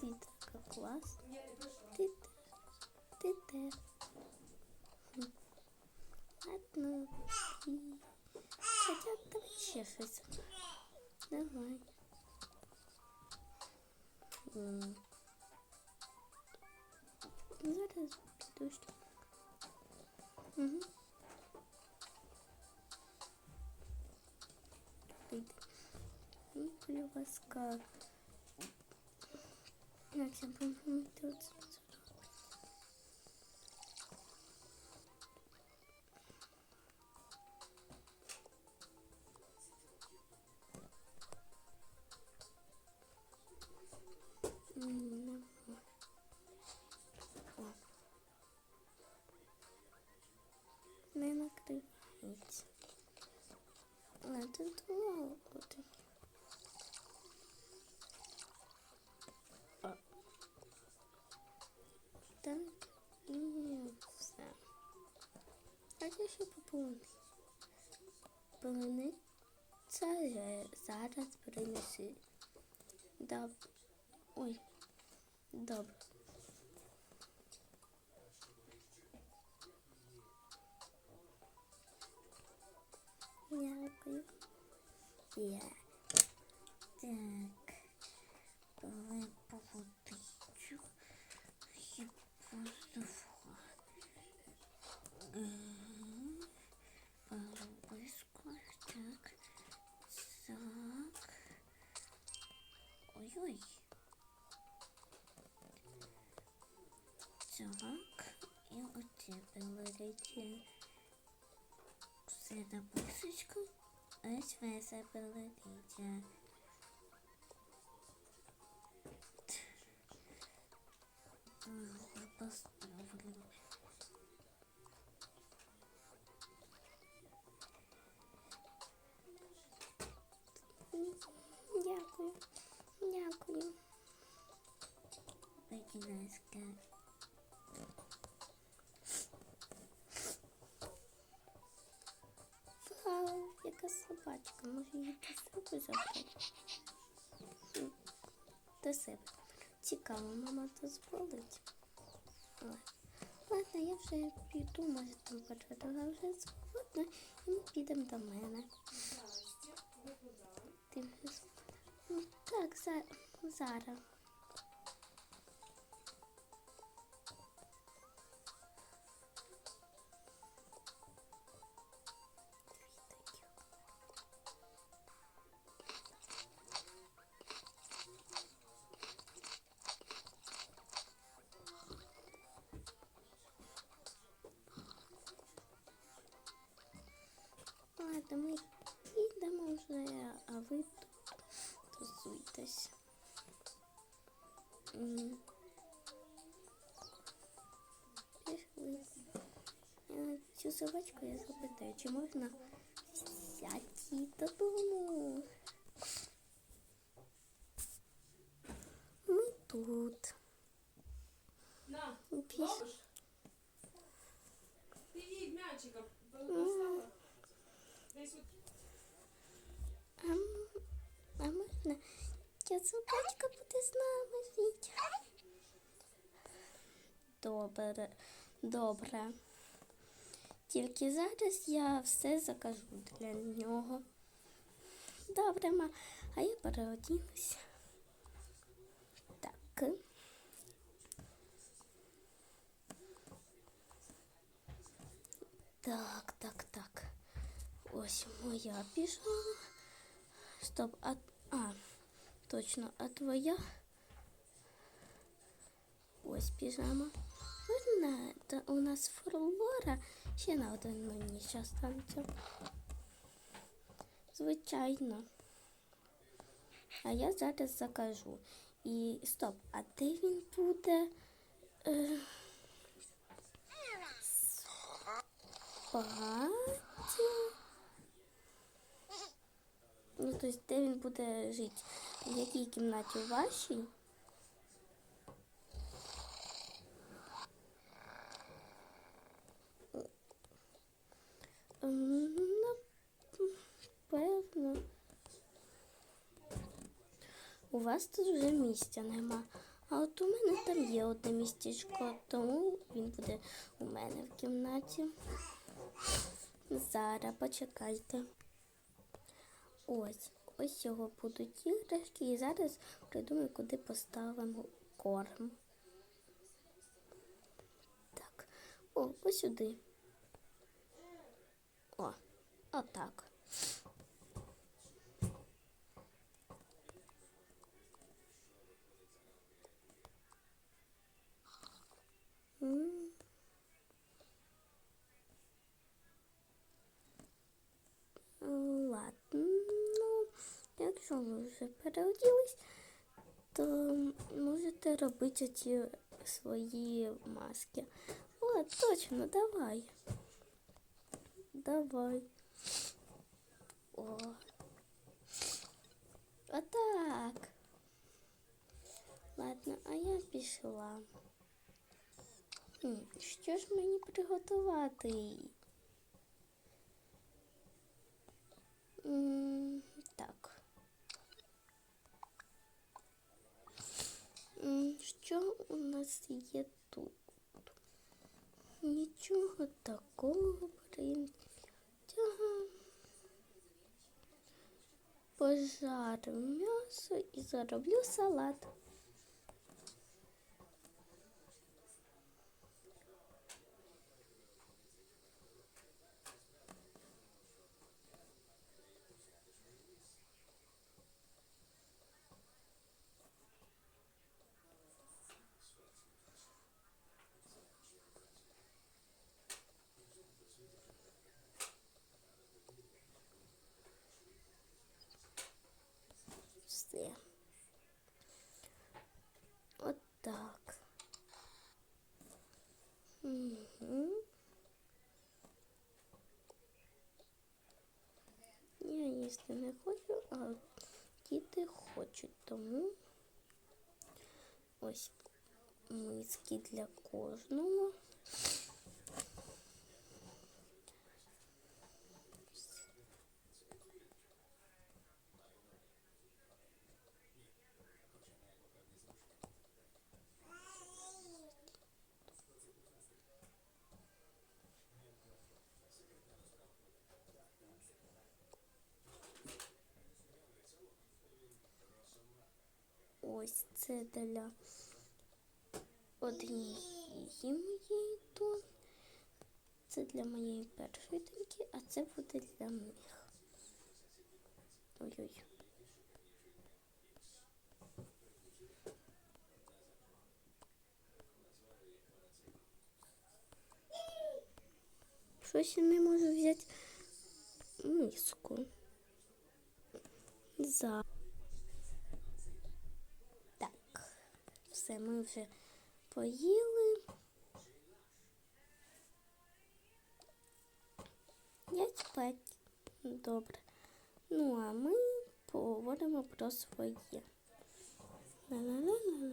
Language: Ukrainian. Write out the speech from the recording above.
Ти така клас. Ти теж. Ти теж. Хм. Ладно. І... Хоча давай ще щось. Давай. М. Зараз піду ще. Угу. Будь ласка. Я помню тут. Не накривається. А тут буде. А я ще поповню. Полини це зараз принеси. Добре. Ой. Добре. Дякую. Я. Так. Все на писочку. Ось ви забелерите. Поставлю. Дякую. Дякую. Будь ласка. Вау, собачка. Може її до себе забрати? До себе. Цікаво, мама дозволить. Ладно. Я вже піду, може там почати, але вже згодна, і ми підемо до мене. Ти вже? Ну, Так, за, зараз. Е, Цю собачку я запитаю, чи можна взяти додому? Ми тут. На, Піш... ловиш? Ти їй м'ячика поставила. Десь от А, м- а можна? Ця собачка буде з нами жити. Добре, добре. Тільки зараз я все закажу для нього. Добре, ма, а я переодінуся. Так. Так, так, так. Ось моя піжама. Стоп, а, а точно, а твоя? Ось піжама. Можна, та у нас флора ще на один мені час станеться. Звичайно. А я зараз закажу. І стоп, а де він буде? Е, спати? Ну, тобто, де він буде жити? В якій кімнаті у вашій? Напевно. У вас тут вже місця нема. А от у мене там є одне містечко, тому він буде у мене в кімнаті. Зараз почекайте. Ось, ось його будуть іграшки, і зараз придумаю, куди поставимо корм. Так, о, ось сюди. О, отак. М. Ладно, ну, якщо ви вже переоділись, то можете робити ці свої маски. О, точно, давай. Давай. О. Отак. Ладно, а я пішла. Що ж мені приготувати? нас є тут? Нічого такого прям. Тяга. Пожарю м'ясо і зароблю салат. Все. От так. Угу. Я їсти не хочу, а діти хочуть, тому ось миски для кожного. Ось це для однієї моєї тут. Це для моєї першої доньки, а це буде для них. Ой-ой. Щось я не можу взяти миску. За. Все, ми вже поїли. Я спать. Добре. Ну, а ми поговоримо про своє. Ла-ла-ла-ла.